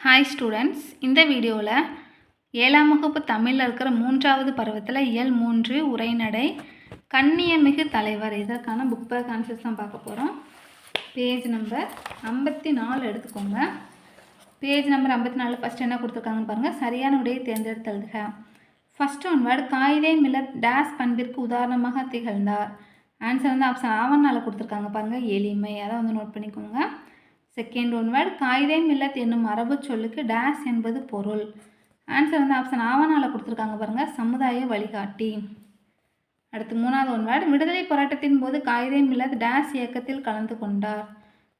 Hi students இந்த வீடியோவில் ஏழாம் வகுப்பு தமிழில் இருக்கிற மூன்றாவது பருவத்தில் இயல் மூன்று உரைநடை கண்ணியமிகு தலைவர். இதற்கான புக் பேக் ஆன்சர்ஸ் தான் பார்க்க போகிறோம் பேஜ் நம்பர் ஐம்பத்தி நாலு எடுத்துக்கோங்க. பேஜ் நம்பர் ஐம்பத்தி நாலு ஃபஸ்ட் என்ன கொடுத்துருக்காங்கன்னு பாருங்கள் சரியான விடையை தேர்ந்தெடுத்து எழுதுக first one word Quaid-e Millath days பண்பிற்கு உதாரணமாக திகழ்ந்தார். ஆன்சர் வந்து ஆப்ஷன் ஆவணால் கொடுத்துருக்காங்க பாருங்கள் எளிமை. அதை வந்து நோட் பண்ணிக்கோங்க. Second one word Quaid-e Millath என்னும் மரபு சொல்லுக்கு டேஸ் என்பது பொருள். ஆன்சர் வந்து ஆப்ஷன் ஆவணால் கொடுத்துருக்காங்க பாருங்கள் சமுதாய வழிகாட்டி அடுத்து மூணாவது ஒன் வேர்டு விடுதலை போராட்டத்தின் போது காயிதே மில்லத் டேஸ் இயக்கத்தில் கலந்து கொண்டார்.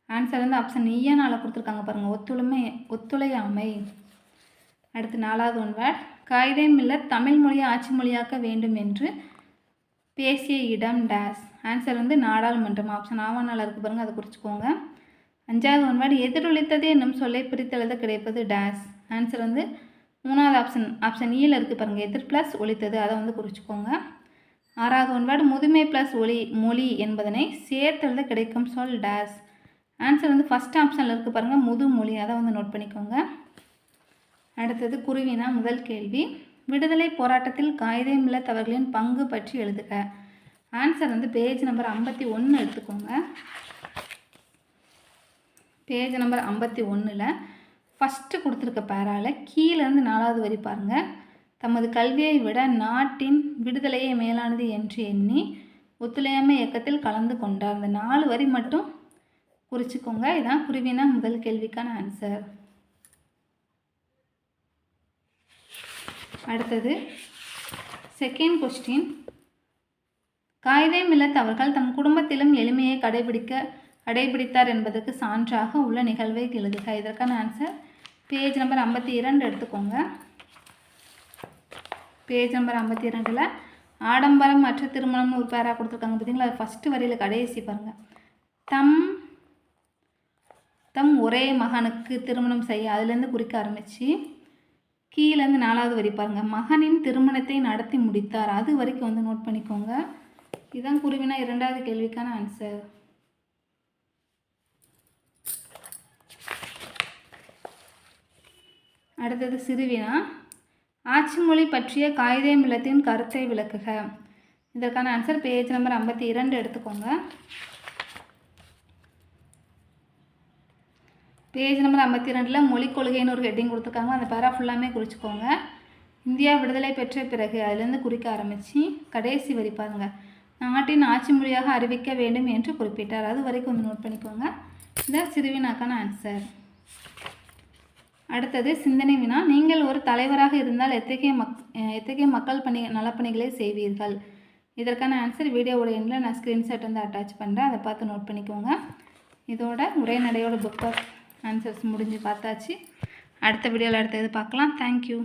ஆன்சர் வந்து ஆப்ஷன் ஈயனால் e கொடுத்துருக்காங்க பாருங்கள் ஒத்துழைமை ஒத்துழையாமை அடுத்து நாலாவது ஒன் வேர்ட் காயிதே மில்லத் தமிழ் மொழியை ஆட்சி மொழியாக்க வேண்டும் என்று பேசிய இடம் டேஸ் ஆன்சர் வந்து நாடாளுமன்றம் ஆப்ஷன் ஆவணால் இருக்குது பாருங்கள் அதை குறிச்சிக்கோங்க. அஞ்சாவது ஒன் எதிரொலித்தது என்னும் சொல்லை பிரித்தெழுத கிடைப்பது டேஸ் ஆன்சர் வந்து மூணாவது ஆப்ஷன் ஆப்ஷன் ஈயில் e இருக்குது பாருங்கள் எதிர் ப்ளஸ் ஒழித்தது அதை வந்து குறிச்சிக்கோங்க. ஆறாவது ஒன்பாடு முதுமை ப்ளஸ் ஒலி மொழி என்பதனை சேர்த்தெழுத கிடைக்கும் சொல் டேஸ் ஆன்சர் வந்து ஃபஸ்ட் ஆப்ஷனில் இருக்குது பாருங்கள் முதுமொழி அதை வந்து நோட் பண்ணிக்கோங்க. அடுத்தது குருவினா முதல் கேள்வி. விடுதலை போராட்டத்தில் காயிதே மில்லத் அவர்களின் பங்கு பற்றி எழுதுக. ஆன்சர் வந்து பேஜ் நம்பர் ஐம்பத்தி ஒன்று எடுத்துக்கோங்க. பேஜ் நம்பர் ஐம்பத்தி ஒன்றில் ஃபஸ்ட்டு கொடுத்துருக்க பேரால் கீழேருந்து நாலாவது வரி பாருங்கள் தமது கல்வியை விட நாட்டின் விடுதலையே மேலானது என்று எண்ணி ஒத்துழையாமை இயக்கத்தில் கலந்து கொண்டார். அந்த நாலு வரி மட்டும் குறிச்சிக்கோங்க. இதான் குருவினா முதல் கேள்விக்கான ஆன்சர் அடுத்தது செகண்ட் கொஸ்டின் காயிதே மில்லத் அவர்கள் தம் குடும்பத்திலும் எளிமையை கடைபிடிக்க கடைபிடித்தார் என்பதற்கு சான்றாக உள்ள நிகழ்வை எழுதுக. இதற்கான ஆன்சர் பேஜ் நம்பர் ஐம்பத்தி இரண்டு எடுத்துக்கோங்க. பேஜ் நம்பர் ஐம்பத்தி இரண்டில் ஆடம்பரம் மற்ற திருமணம்னு ஒரு பேராக கொடுத்துருக்காங்க. பார்த்தீங்களா அது ஃபஸ்ட்டு வரியில் கடைசி பாருங்கள் தம் தம் ஒரே மகனுக்கு திருமணம் செய்ய அதுலேருந்து குறிக்க ஆரம்பித்து கீழேருந்து நாலாவது வரி பாருங்கள் மகனின் திருமணத்தை நடத்தி முடித்தார். அது வரைக்கும் வந்து நோட் பண்ணிக்கோங்க. இதான் குருவினா இரண்டாவது கேள்விக்கான ஆன்சர் அடுத்தது சிறுவினா. ஆட்சி மொழி பற்றிய காயிதே மில்லத்தின் கருத்தை விளக்குக. இதற்கான ஆன்சர் பேஜ் நம்பர் ஐம்பத்தி இரண்டு எடுத்துக்கோங்க. பேஜ் நம்பர் ஐம்பத்தி ரெண்டில் மொழிக் கொள்கைன்னு ஒரு ஹெட்டிங் கொடுத்துருக்காங்க. அந்த பேரா ஃபுல்லாமே குறிச்சிக்கோங்க. இந்தியா விடுதலை பெற்ற பிறகு அதுலேருந்து குறிக்க ஆரம்பித்து கடைசி வரி பாருங்க. நாட்டின் ஆட்சி மொழியாக அறிவிக்க வேண்டும் என்று குறிப்பிட்டார். அது வரைக்கும் வந்து நோட் பண்ணிக்கோங்க. இந்த சிறுவினாக்கான ஆன்சர் அடுத்தது சிந்தனை வினா. நீங்கள் ஒரு தலைவராக இருந்தால் எத்தகைய மக் எத்தகைய மக்கள் பணி நலப்பணிகளை செய்வீர்கள்? இதற்கான ஆன்சர் வீடியோவோட எண்டில் நான் ஸ்க்ரீன்ஷாட் வந்து அட்டாச் பண்ணுறேன் அதை பார்த்து நோட் பண்ணிக்கோங்க. இதோட உரைநடையோட புக் ஆஃப் ஆன்சர்ஸ் முடிஞ்சு பார்த்தாச்சு. அடுத்த வீடியோவில் அடுத்தது பார்க்கலாம். தேங்க்யூ